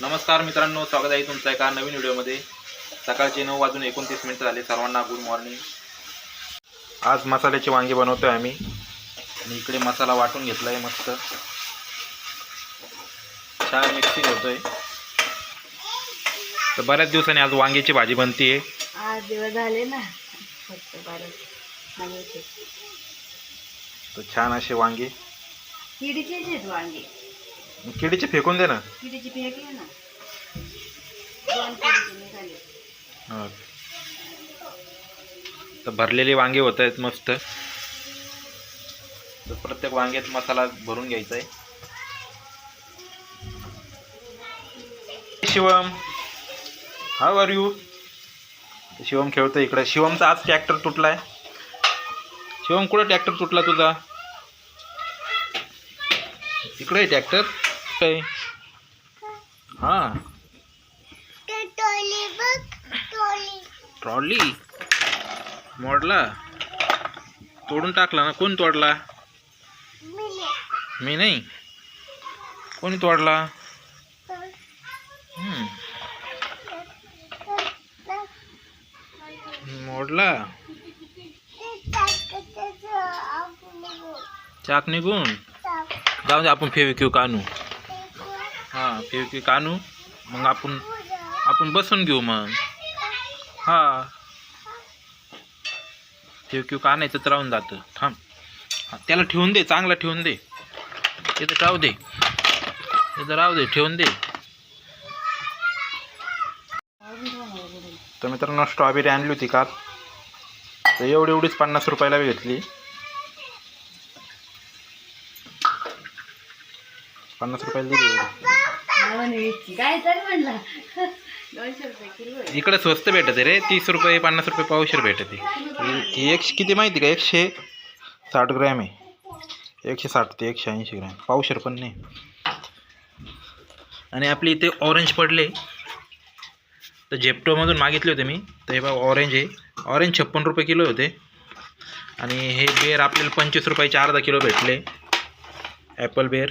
नमस्कार मित्रांनो स्वागत आहे तुमचं एका नवीन व्हिडिओमध्ये. सकाळचे नऊ वाजून एकोणतीस मिनिटं झाले. सर्वांना गुड मॉर्निंग आज मसाल्याची वांगी बनवतोय आम्ही. आणि इकडे मसाला वाटून घेतला आहे मस्त. छान मिक्सिंग होतोय. तर बऱ्याच दिवसांनी आज वांग्याची भाजी बनतीये. आठ दिवस झाले ना. फक्त बारा. नव्वदचे. तर छान असे वांगे. वांगे. किडीचे फेकून दे ना. किडीची फेकले ना. दोन किडीचे निघाले हा. तर भरलेले वांगे होत आहेत मस्त. तर प्रत्येक वांग्यात मसाला भरून घ्यायचा आहे Shivam. How are you Shivam खेळतोय इकडे. शिवमचा आज ट्रॅक्टर तुटलाय. शिवम कुठं ट्रॅक्टर तुटला तुझा? इकडे ट्रॅक्टर काय हां ट्रॉली मोडला तोडून टाकला ना कोण तोडला मी नाही कोणी तोडला. मोडला चाक निघून जाऊ दे आपण फेविक्यू आणू हां फेविक्यू आणू मग आपण आपण बसून घेऊ मग. हा. का आणायचं तर राहून जातं. थांब. त्याला ठेवून दे चांगला ठेवून दे. तिथं राहू दे. तिथं राहू दे ठेवून दे. तर मित्रांनो स्ट्रॉबेरी आणली होती काल. तर एवढी एवढीच पन्नास रुपयाला घेतली. पन्नास रुपयाला दिली काय तर म्हणला. दोनशे रुपये किलो आहे. इकडे स्वस्त भेटत आहे रे तीस रुपये पन्नास रुपये पावशेर भेटते ही एकशे किती माहिती का? एकशे साठ ग्रॅम आहे. एकशे साठ ते एकशे ऐंशी ग्रॅम. पावशेर पण नाही. आणि आपली इथे ऑरेंज पडले. तर झेप्टोमधून मागितले होते मी. तर हे बघा ऑरेंज आहे. ऑरेंज छप्पन रुपये किलो होते. आणि हे बेर आपल्याला पंचवीस रुपयाचे अर्धा किलो भेटले. ॲपल बेर